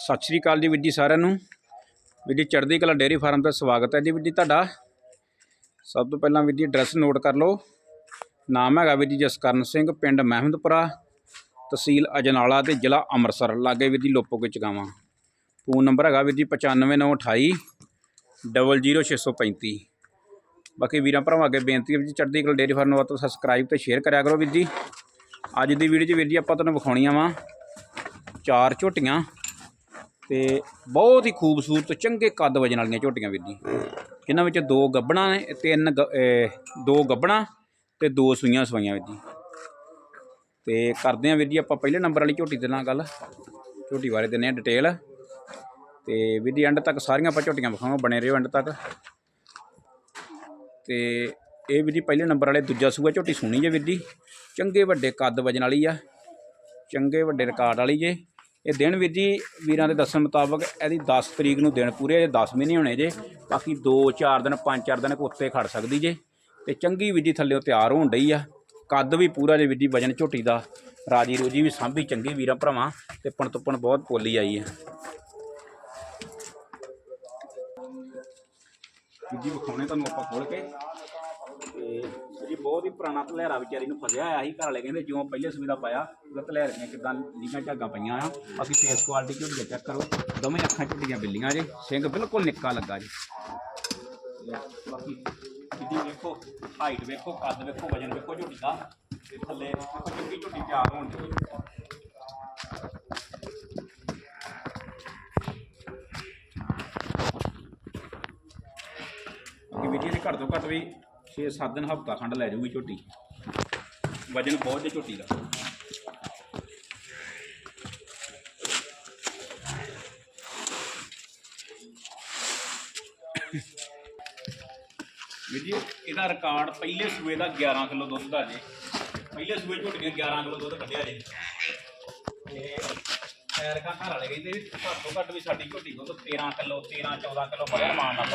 ਸਤਿ ਸ਼੍ਰੀ ਅਕਾਲ ਜੀ ਵੀਰ ਜੀ ਸਾਰਿਆਂ ਨੂੰ। ਵੀਰ ਜੀ ਚੜ੍ਹਦੀ ਕਲਾ ਡੇਅਰੀ ਫਾਰਮ ਦਾ ਸਵਾਗਤ ਹੈ ਜੀ ਵੀਰ ਜੀ ਤੁਹਾਡਾ। ਸਭ ਤੋਂ ਪਹਿਲਾਂ ਵੀਰ ਜੀ ਐਡਰੈਸ ਨੋਟ ਕਰ ਲਓ। ਨਾਮ ਹੈਗਾ ਵੀਰ ਜੀ ਜਸਕਰਨ ਸਿੰਘ, ਪਿੰਡ ਮਹਿਮਦਪੁਰਾ ਤਹਿਸੀਲ ਅਜਨਾਲਾ ਤੇ ਜ਼ਿਲ੍ਹਾ ਅੰਮ੍ਰਿਤਸਰ। ਲਾਗੇ ਵੀਰ ਜੀ ਲੋਪੋ ਕੇ ਚਗਾਵਾਂ ਫੋਨ ਨੰਬਰ ਹੈਗਾ ਵੀਰ ਜੀ 95928 00635 ਬਾਕੀ ਵੀਰਾਂ ਭਰਾਵਾਂ ਅੱਗੇ ਬੇਨਤੀ ਹੈ ਵੀਰ ਜੀ ਚੜ੍ਹਦੀ ਕਲਾ ਡੇਅਰੀ ਫਾਰਮ ਨੂੰ ਵੱਧ ਤੋਂ ਸਬਸਕ੍ਰਾਈਬ ਤੇ ਸ਼ੇਅਰ ਕਰਿਆ ਕਰੋ ਵੀਰ ਜੀ। ਅੱਜ ਦੀ ਵੀਡੀਓ 'ਚ ਵੀਰ ਜੀ ਆਪਾਂ ਤੁਹਾਨੂੰ ਵਿਖਾਉਣੀਆਂ ਵਾ ਚਾਰ ਝੋਟੀਆਂ। ਤੇ ਬਹੁਤ ਹੀ ਖੂਬਸੂਰਤ, ਚੰਗੇ ਕੱਦ ਵਜਣ ਵਾਲੀਆਂ ਝੋਟੀਆਂ ਵੀਰ ਜੀ। ਇਹਨਾਂ ਵਿੱਚ ਦੋ ਗੱਬਣਾ ਨੇ ਤਿੰਨ ਗ- ਦੋ ਗੱਬਣਾ ਤੇ ਦੋ ਸੂਈਆਂ ਸਵਾਈਆਂ ਵੀਰ ਜੀ। ਤੇ ਕਰਦੇ ਆਂ ਵੀਰ ਜੀ ਆਪਾਂ ਪਹਿਲੇ ਨੰਬਰ ਵਾਲੀ ਝੋਟੀ ਦੇ ਨਾਲ ਗੱਲ। ਝੋਟੀ ਬਾਰੇ ਦਿੰਦੇ ਆ ਡਿਟੇਲ ਤੇ ਵੀਰ ਜੀ ਐਂਡ ਤੱਕ ਸਾਰੀਆਂ ਆਪਾਂ ਝੋਟੀਆਂ ਵਿਖਾਵਾਂਗੇ, ਬਣੇ ਰਹੋ ਐਂਡ ਤੱਕ। ਤੇ ਇਹ ਵੀਰ ਜੀ ਪਹਿਲੇ ਨੰਬਰ ਵਾਲੇ ਦੂਜਾ ਸੂਆ ਝੋਟੀ ਸੋਹਣੀ ਜੇ ਵੀਰ ਜੀ। ਚੰਗੇ ਵੱਡੇ ਕੱਦ ਵਜਣ ਵਾਲੀ ਆ। ਚੰਗੇ ਵੱਡੇ ਰਿਕਾਰਡ ਵਾਲੀ ਜੇ। ਇਹ ਦਿਨ ਵੀਰ ਜੀ ਵੀਰਾਂ ਦੇ ਦੱਸਣ ਮੁਤਾਬਕ ਇਹਦੀ 10 ਤਰੀਕ ਨੂੰ ਦਿਨ ਪੂਰੇ ਜੇ 10 ਮਹੀਨੇ ਹੋਣੇ ਜੇ, ਬਾਕੀ 2-4 ਦਿਨ 5-4 ਦਿਨ ਕੋ ਉੱਤੇ ਖੜ ਸਕਦੀ ਜੇ। ਤੇ ਚੰਗੀ ਵੀਰ ਜੀ ਥੱਲੇੋਂ ਤਿਆਰ ਹੋਣ ਡਈ ਆ। ਕੱਦ ਵੀ ਪੂਰਾ ਜੇ ਵੀਰ ਜੀ ਵਜਨ ਝੋਟੀ ਦਾ, ਰਾਜੀ ਰੋਜੀ ਵੀ ਸਾਂਭੀ ਚੰਗੀ ਵੀਰਾਂ ਭਰਾਵਾਂ, ਤੇ ਪਣ ਤੁਪਣ ਬਹੁਤ ਪੋਲੀ ਆਈ ਆ। ਵੀਰ ਜੀ ਵਿਖਾਉਣੇ ਤੁਹਾਨੂੰ ਆਪਾਂ ਖੋਲ ਕੇ। ਤੇ ਬਹੁਤ ਹੀ ਪੁਰਾਣਾ ਧਲੇਰਾ ਵਿਚਾਰੀ ਨੂੰ ਫਸਿਆ ਹੋਇਆ ਸੀ, ਘਰ ਵਾਲੇ ਕਹਿੰਦੇ ਜਿਉਂ ਪਹਿਲੇ ਸੁਵਿਧਾ ਪਾਇਆ ਉਹ ਧਲੇਰ ਦੀਆਂ ਕਿਦਾਂ ਲੀਆਂ ਝਾਗਾਂ ਪਈਆਂ ਆ, ਅਸੀਂ ਫੇਸ ਕੁਆਲਿਟੀ ਝੋਟੀ ਚੈੱਕ ਕਰੋ, ਦੋਵੇਂ ਅੱਖਾਂ ਝੁੱਡੀਆਂ ਬਿੱਲੀਆਂ ਜੇ, ਸਿੰਘ ਬਿਲਕੁਲ ਨਿੱਕਾ ਲੱਗਾ ਜੀ। ਬਾਕੀ ਜਿੱਦੀ ਵੇਖੋ ਹਾਈਟ ਵੇਖੋ, ਕੱਦ ਵੇਖੋ, ਵਜਨ ਵੇਖੋ ਝੋਟੀ ਦਾ, ਤੇ ਥੱਲੇ ਚੰਗੀ ਝੁੱਡੀ ਤਿਆਰ ਹੋਣ ਦੀ। ਕਿ ਵੀਡੀਓ ਦੇ ਘੱਟ ਤੋਂ ਘੱਟ ਵੀ 6-7 ਦਿਨ ਹਫਤਾ ਖੰਡ ਲੈ ਜਾਊਗੀ ਝੋਟੀ। ਵਜਨ ਬਹੁਤ ਜੇ ਝੋਟੀ ਦਾ। ਵੀਰ ਜੀ, ਇਹਦਾ ਰਿਕਾਰਡ ਪਹਿਲੇ ਸੂਏ ਦਾ 11 ਕਿਲੋ ਦੁੱਧ ਦਾ ਜੀ। ਪਹਿਲੇ ਸੂਏ ਝੋਟੀਆਂ 11 ਕਿਲੋ ਦੁੱਧ ਕੱਢਿਆ ਜੀ। ਤੇ ਐਰ ਕਾ ਘਰ ਵਾਲੇ ਕਹਿੰਦੇ ਵੀ ਘੱਟ ਤੋਂ ਘੱਟ ਵੀ ਸਾਡੀ ਝੋਟੀ ਦੁੱਧ 13 ਕਿਲੋ 13 14 ਕਿਲੋ ਬੜਾ ਮਾਨ ਨਾਲ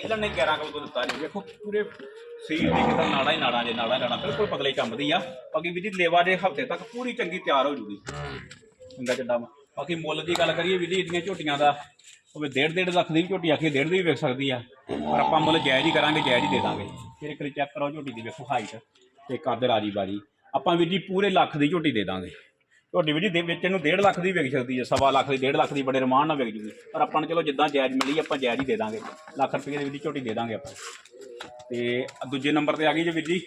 ਪਹਿਲਾਂ ਨੇ 11 ਕਿਲੋ ਤੋਂ ਦਿੱਤਾ ਜੀ ਵੇਖੋ, ਪੂਰੇ ਸਰੀਰ ਦੀ ਕਿਦਾਂ ਨਾੜਾ ਹੀ ਨਾੜਾ ਜੇ, ਨਾੜਾ ਹੀ ਨਾੜਾ, ਬਿਲਕੁਲ ਪਤਲੇ ਚੰਮਦੀ ਆ। ਬਾਕੀ ਵੀ ਜੀ, ਲੇਵਾ ਜੇ ਹਫ਼ਤੇ ਤੱਕ ਪੂਰੀ ਚੰਗੀ ਤਿਆਰ ਹੋ ਜੂਗੀ। ਹੁੰਦਾ ਚੱਡਾ ਬਾਕੀ ਮੁੱਲ ਦੀ ਗੱਲ ਕਰੀਏ ਵੀ ਜੀ, ਇਹਦੀਆਂ ਝੋਟੀਆਂ ਦਾ, ਉਹ ਡੇਢ ਡੇਢ ਲੱਖ ਦੀ ਵੀ ਝੋਟੀ ਆਖੀ ਡੇਢ ਦੀ ਵੀ ਵਿਕ ਸਕਦੀ ਆ। ਪਰ ਆਪਾਂ ਮੁੱਲ ਜਾਇਜ਼ ਹੀ ਕਰਾਂਗੇ, ਜਾਇਜ਼ ਹੀ ਦੇ ਦਾਂਗੇ। ਫਿਰ ਇੱਕ ਵਾਰੀ ਚੈੱਕ ਕਰੋ ਝੋਟੀ ਦੀ, ਵੇਖੋ ਹਾਈਟ ਤੇ ਕੱਦ ਰਾਜੀ ਬਾਜੀ ਆਪਾਂ ਵੀਰ ਜੀ, ਪੂਰੇ ਲੱਖ ਦੀ ਝੋਟੀ ਦੇ ਦਾਂਗੇ। ਝੋਟੀ ਵੀ ਜੀ ਦੇ ਵਿੱਚ ਇਹਨੂੰ 1.5 ਲੱਖ ਦੀ ਵਿਕ ਸਕਦੀ ਹੈ, ਸਵਾ ਲੱਖ ਦੀ 1.5 ਲੱਖ ਦੀ ਬੜੇ ਰਮਾਨ ਨਾਲ ਵਿਕ ਜੂਗੀ। ਪਰ ਆਪਾਂ ਨੂੰ ਚਲੋ ਜਿੱਦਾਂ ਜਾਇਜ਼ ਮਿਲੀ, ਆਪਾਂ ਜਾਇਜ਼ ਹੀ ਦੇ ਦਾਂਗੇ। ਲੱਖ ਰੁਪਏ ਦੀ ਵੀਰ ਜੀ ਝੋਟੀ ਦੇ ਦਾਂਗੇ ਆਪਾਂ। ਤੇ ਦੂਜੇ ਨੰਬਰ ਤੇ ਆ ਗਈ ਜੀ ਵੀਰ ਜੀ।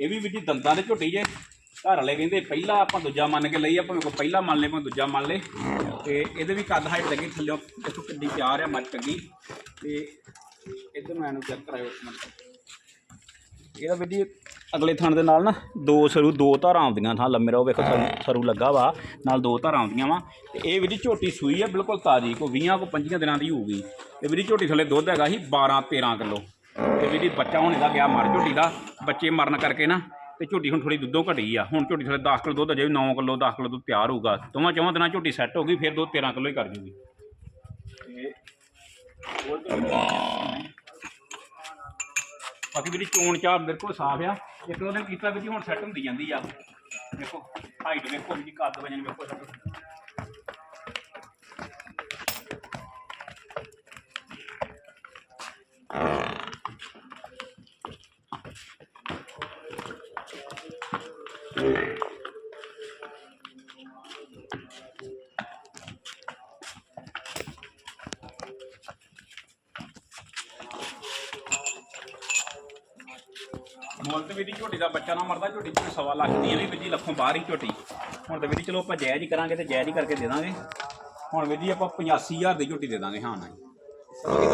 ਇਹ ਵੀ ਵੀਰ ਜੀ ਦੰਦਾਂ ਦੇ ਝੋਟੀ ਜੇ। ਘਰ ਵਾਲੇ ਕਹਿੰਦੇ ਪਹਿਲਾ ਆਪਾਂ ਦੂਜਾ ਮੰਨ ਕੇ ਲਈ ਆਪਾਂ ਕੋ ਪਹਿਲਾ ਮੰਨ ਲਏ ਭਾਵੇਂ ਦੂਜਾ ਮੰਨ ਲਏ। ਤੇ ਇਹਦੇ ਵੀ ਕੱਦ ਹਾਈਟ ਲੱਗੀ ਥੱਲੇ। ਦੇਖੋ ਕਿੱਡੀ ਪਿਆਰ ਆ ਮੱਚ ਚੰਗੀ। ਤੇ ਇਧਰ ਨੂੰ ਐਨੂੰ ਚੈੱਕ ਕਰਾਇਓ ਇੱਕ ਮਿੰਟ। ਇਹਦਾ ਵੀਰ ਜੀ ਅਗਲੇ ਥਣ ਦੇ ਨਾਲ ਨਾ ਦੋ ਸਰੂ ਦੋ ਧਾਰਾਂ ਆਉਂਦੀਆਂ ਥਾਂ ਲੰਮੇ ਰਹੋ ਵੇਖੋ ਸਰੂ ਲੱਗਾ ਵਾ ਨਾਲ ਦੋ ਧਾਰਾਂ ਆਉਂਦੀਆਂ ਵਾ। ਤੇ ਇਹ ਵੀਰ ਜੀ ਝੋਟੀ ਸੂਈ ਹੈ ਬਿਲਕੁਲ ਤਾਜ਼ੀ ਕੋ 20 ਕੋ 25 ਦਿਨਾਂ ਦੀ ਹੋਊਗੀ। ਤੇ ਵੀਰ ਜੀ ਝੋਟੀ ਥੱਲੇ ਦੁੱਧ ਹੈਗਾ ਸੀ 12 13 ਕਿਲੋ। ਤੇ ਵੀਰ ਜੀ ਬੱਚਾ ਹੋਣੇ ਦਾ ਗਿਆ ਮਰ ਝੋਟੀ ਦਾ ਬੱਚੇ ਮਰਨ ਕਰਕੇ ਨਾ ਤੇ ਝੋਟੀ ਹੁਣ ਥੋੜੀ ਦੁੱਧੋਂ ਘਟੀ ਆ। ਹੁਣ ਝੋਟੀ ਥੱਲੇ 10 ਕਿਲੋ ਦੁੱਧ ਅਜੇ ਵੀ 9 ਕਿਲੋ 10 ਕਿਲੋ ਦੁੱਧ ਤਿਆਰ ਹੋਊਗਾ। ਦੋਵਾਂ ਚੌਵਾਂ ਦਿਨਾਂ ਝੋਟੀ ਸੈੱਟ ਹੋ ਗਈ ਫਿਰ ਦੁੱਧ 13 ਕਿਲੋ ਹੀ ਕਰ ਜੂਗੀ। ਤਾਂ ਬਾਕੀ ਵੀਰੀ ਚੋਣ ਚਾਹ ਬਿਲਕੁਲ ਸਾਫ਼ ਆ। ਇੱਕ ਦੋ ਦਿਨ ਕੀਤਾ ਵੀ ਜੀ, ਹੁਣ ਸੈੱਟ ਹੁੰਦੀ ਜਾਂਦੀ ਆ। ਦੇਖੋ ਹਾਈਟ ਵੇਖੋ ਜੀ ਕੱਦ ਵਜਨ ਵੇਖੋ ਸਭ ਮੁੱਲ ਤੇ ਵੀਰੀ ਝੋਟੀ ਦਾ ਬੱਚਾ ਨਾ ਮਰਦਾ, ਝੋਟੀ ਚ ਸਵਾ ਲੱਖ ਦੀ ਇਹ ਵੀ ਵੀਰੀ ਲੱਖੋਂ ਬਾਹਰ ਹੀ ਝੋਟੀ। ਹੁਣ ਤੇ ਵੀਰੀ ਚਲੋ ਆਪਾਂ ਜਾਇਜ਼ ਹੀ ਕਰਾਂਗੇ ਤੇ ਜਾਇਜ਼ ਹੀ ਕਰਕੇ ਦੇ ਦਾਂਗੇ। ਹੁਣ ਵੀਰੀ ਆਪਾਂ 85000 ਦੀ ਝੋਟੀ ਦੇ ਦਾਂਗੇ, ਹਾਂ ਨਾ ਜੀ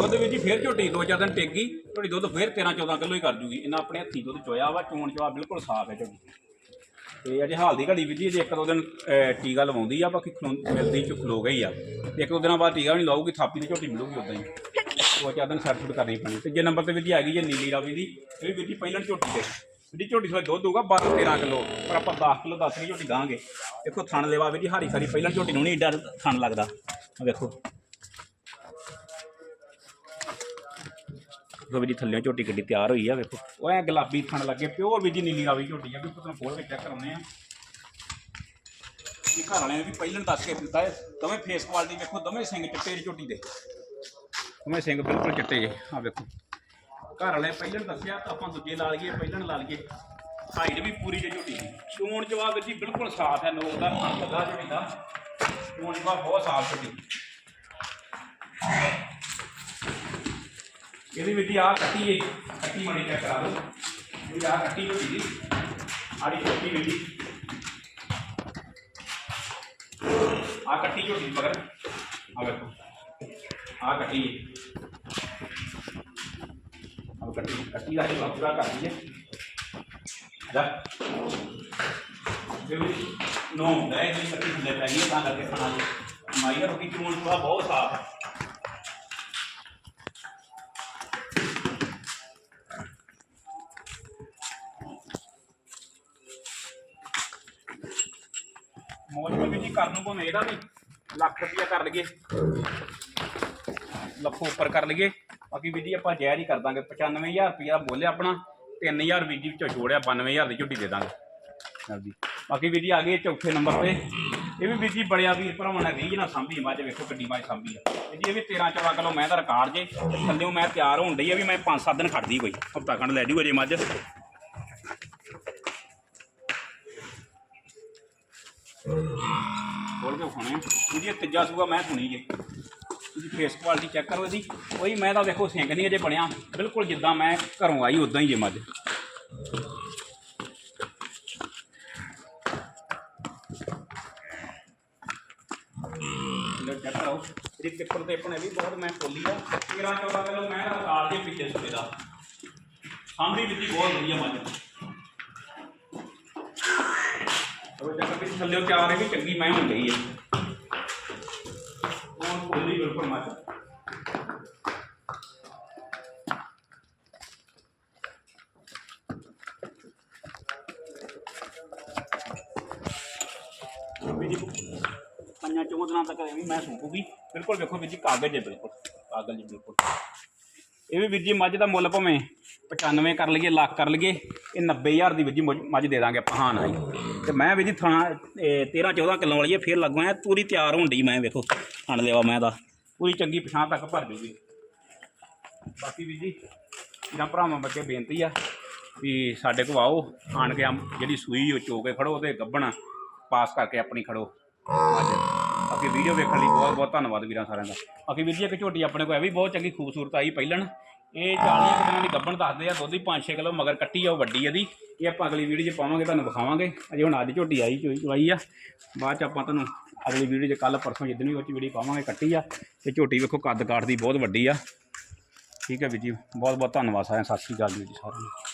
ਦੁੱਧ ਵੀਰ ਜੀ ਫੇਰ ਝੋਟੀ, ਦੋ ਚਾਰ ਦਿਨ ਟਿਕ ਗਈ, ਝੋਟੀ ਦੁੱਧ ਫੇਰ 13 14 ਕਿਲੋ ਹੀ ਕਰ ਜੂਗੀ। ਇਹਨਾਂ ਆਪਣੇ ਹੱਥੀ ਦੁੱਧ ਚੋਇਆ ਵਾ, ਚੋਣ ਚਵਾ ਬਿਲਕੁਲ ਸਾਫ਼ ਹੈ ਝੋਟੀ। ਤੇ ਅਜੇ ਹਾਲ ਦੀ ਘੜੀ ਵੀਰ ਜੀ ਅਜੇ ਇੱਕ ਦੋ ਦਿਨ ਟੀਕਾ ਲਵਾਉਂਦੀ ਆ, ਬਾਕੀ ਖਲੋ- ਮਿਲਦੀ ਚ ਖਲੋ ਗਈ ਆ। ਇੱਕ ਦੋ ਦਿਨਾਂ ਬਾਅਦ ਟੀਕਾ ਵੀ ਨਹੀਂ ਲਾਊਗੀ, ਥਾਪੀ ਦੀ ਝੋਟੀ ਮਿਲੂਗੀ ਉਦਾਂ ਹੀ। ਉਹ ਚਾਰ ਦਿਨ ਸਰਟੀਫਿਕੇਟ ਕਰਨੀ ਪੈਣੀ। ਤੇ ਜੇ ਨੰਬਰ ਤੇ ਵੀਰ ਜੀ ਆ ਗਈ ਜੇ ਨੀਲੀ ਰਾਵੀ ਦੀ। ਇਹ ਵੀ ਵੀਰ ਜੀ ਪਹਿਲਾਂ ਝੋਟੀ ਦੇ ਵੀਰ ਝੋਟੀ ਥੋੜਾ ਦੁੱਧ ਹੋਊਗਾ 12 13 ਕਿਲੋ। ਪਰ ਆਪਾਂ 10 ਕਿਲੋ 10 ਦੀ ਝੋਟੀ ਦਾਂਗੇ। ਦੇਖੋ ਥਣ ਲੈਵਾ ਵੀਰ ਜੀ ਹਾਰੀ ਸਾਰੀ ਪਹਿਲਾਂ ਝੋਟੀ ਨੂੰ ਨਹੀਂ ਏਡਾ ਥਣ ਲੱਗਦਾ। ਆਹ ਵੇਖੋ। ਦੇਖੋ ਵੀ ਜੀ ਥੱਲੇ ਝੋਟੀ ਗੱਡੀ ਤਿਆਰ ਹੋਈ ਆ, ਵੇਖੋ। ਉਹ ਐ ਗੁਲਾਬੀ ਥਣ ਲੱਗੇ, ਪਿਓਰ ਵੀ ਜੀ ਨੀਲੀ ਰਾਵੀ ਝੋਟੀ ਆ, ਵੀ ਤੁਹਾਨੂੰ ਖੋਲ ਕੇ ਚੈੱਕ ਕਰਾਉਂਦੇ ਆ। ਇਹ ਘਰ ਵਾਲਿਆਂ ਨੇ ਵੀ ਪਹਿਲਾਂ ਦੱਸ ਕੇ ਦਿੱਤਾ ਹੈ, ਦੋਵੇਂ ਫੇਸ ਕੁਆਲਿਟੀ ਵੇਖੋ, ਦੋਵੇਂ ਸਿੰਘ ਚਿੱਟੇ ਝੋਟੀ ਦੇ। ਦੋਵੇਂ ਸਿੰਘ ਬਿਲਕੁਲ ਚਿੱਟੇ ਜੇ ਆ ਵੇਖੋ। ਘਰ ਵਾਲੇ ਪਹਿਲਾਂ ਦੱਸਿਆ ਤਾਂ ਆਪਾਂ ਦੂਜੇ ਲਾ ਲਈਏ, ਪਹਿਲਾਂ ਲਾ ਲਈਏ। ਹਾਈਟ ਵੀ ਪੂਰੀ ਜੇ ਝੋਟੀ ਦੀ। ਚੋਣ ਜਵਾਬ ਜੀ ਬਿਲਕੁਲ ਸਾਫ਼ ਹੈ, ਨੋਕ ਦਾ ਹੱਥ ਲੱਗਾ ਜਿਵੇਂ ਦਾ ਚੋਣ ਜਵਾਬ ਬਹੁਤ ਸਾਫ਼ ਝੋਟੀ। ਇਹਦੀ ਵਿੱਚ ਆ ਕੱਟੀ ਏ, ਕੱਟੀ ਮਣੀ ਚੈੱਕ ਕਰਾ ਲਓ ਇਹ ਆ ਕੱਟੀ ਝੋਟੀ ਦੀ ਆੜੀ ਕੱਟੀ ਮਿਲੀ ਆ ਕੱਟੀ ਝੋਟੀ ਮਗਰ ਆ ਵੇਖੋ ਆ ਕੱਟੀ ਆ ਕੱਟੀ ਕੱਟੀ ਦਾ ਇਹ ਪੂਰਾ ਕਰ ਲਈਏ ਜਾ ਨੋ ਹੁੰਦਾ ਹੈ ਕੱਟੀ ਥੱਲੇ ਪੈ ਗਈ ਤਾਂ ਕਰਕੇ ਖਾਣਾ ਜੀ ਰੋਟੀ ਚੂਣ ਪੂਰਾ ਬਹੁਤ ਸਾਫ਼ ਹੈ ਮੌਜ ਵੀ ਜੀ ਕਰਨ ਨੂੰ ਭਾਵੇਂ ਇਹਦਾ ਵੀ। ਲੱਖ ਰੁਪਇਆ ਕਰ ਲਈਏ। ਲੱਖੋਂ ਉੱਪਰ ਕਰ ਲਈਏ। ਬਾਕੀ ਵੀ ਜੀ ਆਪਾਂ ਜਾਇਜ਼ ਹੀ ਕਰ ਦਾਂਗੇ। 95000 ਰੁਪਇਆ ਬੋਲਿਆ ਆਪਣਾ 3000 ਵੀ ਜੀ ਵਿੱਚੋਂ ਛੋੜਿਆ 92000 ਦੀ ਝੁੱਟੀ ਦੇ ਦਾਂਗੇ। ਜਲਦੀ ਬਾਕੀ ਵੀ ਜੀ ਆ ਗਏ ਚੌਥੇ ਨੰਬਰ ਤੇ। ਇਹ ਵੀ ਵੀਰ ਜੀ ਬੜਿਆ ਵੀਰ ਭਰਾਵਾਂ ਨੇ ਰੀਝ ਨਾਲ ਸਾਂਭੀ ਮੱਝ ਵੇਖੋ ਕਿੱਡੀ ਮੱਝ ਸਾਂਭੀ ਆ। ਇਹ ਜੀ, ਇਹ ਵੀ 13 14 ਕਿਲੋ ਮੈਂ ਦਾ ਰਿਕਾਰਡ ਜੇ। ਥੱਲੇੋਂ ਮੈਂ ਤਿਆਰ ਹੋਣ ਡਈ ਆ ਵੀ ਮੈਂ 5-7 ਦਿਨ ਖੜਦੀ ਕੋਈ ਹਫਤਾ ਖੰਡ ਲੈ ਜੂ ਅਜੇ ਮੱਝ। ਖੋਲ ਕੇ ਖਾਣੇ ਜੀ, ਇਹ ਤੀਜਾ ਸੂਆ ਮੈਂ ਸੁਣੀ ਜੇ। ਤੁਸੀਂ ਫੇਸ ਕੁਆਲਿਟੀ ਚੈੱਕ ਕਰੋ ਇਹਦੀ। ਕੋਈ ਮੈਂ ਤਾਂ ਵੇਖੋ ਸਿੰਗ ਨਹੀਂ ਅਜੇ ਬਣਿਆ। ਬਿਲਕੁਲ ਜਿੱਦਾਂ ਮੈਂ ਘਰੋਂ ਆਈ, ਉਦਾਂ ਹੀ ਜੇ ਮੱਝ ਚੈੱਕ ਕਰੋ। ਇਹਦੀ ਟਿੱਪਰ ਤੇ ਆਪਣੇ ਵੀ ਬਹੁਤ ਮੈਂ ਖੋਲੀ ਆ। 13 14 ਕਿਲੋ ਮੈਂ ਤਾਂ ਕਾਲ ਦੇ ਪਿੱਛੇ ਸੂਏ ਦਾ। ਸਾਂਭੀ ਦਿੱਤੀ, ਬਹੁਤ ਵਧੀਆ ਮੱਝ। ਉਹ ਚੱਕਰ ਵੀ ਥੱਲੇ ਚਾਰੇ ਵੀ ਚੰਗੀ ਮੈਂ ਹੋ ਹੈ। ਉਹ ਖੋਲੀ ਵੀ ਜੀ ਪੰਜਾਂ ਚੌਂ ਦਿਨਾਂ ਤੱਕ ਇਹ ਮੈਂ ਸੂਕੂਗੀ ਬਿਲਕੁਲ ਵੇਖੋ ਵੀਰ ਜੀ, ਕਾਗਜ਼ ਹੈ ਬਿਲਕੁਲ, ਕਾਗਜ਼ ਹੈ ਬਿਲਕੁਲ। ਇਹ ਵੀ ਵੀਰ ਜੀ, ਮੱਝ ਦਾ ਮੁੱਲ ਭਾਵੇਂ 95 ਕਰ ਲਈਏ, ਲੱਖ ਕਰ ਲਈਏ, ਇਹ 90000 ਦੀ ਵੀਰ ਜੀ ਮੁੱਝ- ਮੱਝ ਦੇ ਦਾਂਗੇ ਆਪਾਂ, ਹਾਂ ਨਾ ਜੀ। ਤੇ ਮੈਂ ਵੀਰ ਜੀ ਥਾਂ 13 14 ਕਿਲੋ ਵਾਲੀ ਹੈ, ਫੇਰ ਲੱਗੂ ਐ ਪੂਰੀ ਤਿਆਰ ਹੋਣ ਡਈ ਮੈਂ, ਵੇਖੋ ਹਣ ਲਿਆ ਮੈਂ ਦਾ। ਪੂਰੀ ਚੰਗੀ ਪਛਾਣ ਤੱਕ ਭਰ ਜੂਗੀ। ਬਾਕੀ ਵੀਰ ਜੀ, ਇਹਨਾਂ ਭਰਾਵਾਂ ਬੱਚੇ ਬੇਨਤੀ ਆ ਵੀ ਸਾਡੇ ਕੋਲ ਆਓ, ਆਣ ਕੇ ਆਮ- ਜਿਹੜੀ ਸੂਈ ਉਹ ਚੋ ਕੇ ਖੜੋ ਤੇ ਗੱਬਣ ਪਾਸ ਕਰਕੇ ਆਪਣੀ ਖੜੋ। ਬਾਕੀ ਵੀਡੀਓ ਵੇਖਣ ਲਈ ਬਹੁਤ ਬਹੁਤ ਧੰਨਵਾਦ ਵੀਰਾਂ ਸਾਰਿਆਂ ਦਾ। ਬਾਕੀ ਵੀਰ ਜੀ, ਇੱਕ ਝੋਟੀ ਆਪਣੇ ਕੋਲ ਇਹ ਵੀ ਬਹੁਤ ਚੰਗੀ ਖੂਬਸੂਰਤ ਆਈ ਪਹਿਲਣ। ਇਹ 40 ਕੁ ਦਿਨਾਂ ਦੀ ਗੱਬਣ ਦੱਸਦੇ ਆ, ਦੁੱਧ ਹੀ 5-6 ਕਿਲੋ ਮਗਰ ਕੱਟੀ ਆ, ਉਹ ਵੱਡੀ ਇਹਦੀ। ਇਹ ਆਪਾਂ ਅਗਲੀ ਵੀਡੀਓ 'ਚ ਪਾਵਾਂਗੇ, ਤੁਹਾਨੂੰ ਵਿਖਾਵਾਂਗੇ। ਅਜੇ ਹੁਣ ਅੱਜ ਝੋਟੀ ਆਈ ਚੋਈ ਚਵਾਈ ਆ। ਬਾਅਦ 'ਚ ਆਪਾਂ ਤੁਹਾਨੂੰ ਅਗਲੀ ਵੀਡੀਓ 'ਚ ਕੱਲ ਪਰਸੋਂ ਜਿੱਦਣ ਵੀ ਉਹ 'ਚ ਵੀਡੀਓ ਪਾਵਾਂਗੇ, ਕੱਟੀ ਆ। ਤੇ ਝੋਟੀ ਵੇਖੋ ਕੱਦ ਕਾਠ ਦੀ ਬਹੁਤ ਵੱਡੀ ਆ। ਠੀਕ ਹੈ ਵੀਰ ਜੀ ਬਹੁਤ ਬਹੁਤ ਧੰਨਵਾਦ ਸਾਰਿਆਂ ਸਤਿ ਸ਼੍ਰੀ ਅਕਾਲ ਵੀਰ ਜੀ ਸਾਰਿਆਂ ਨੂੰ।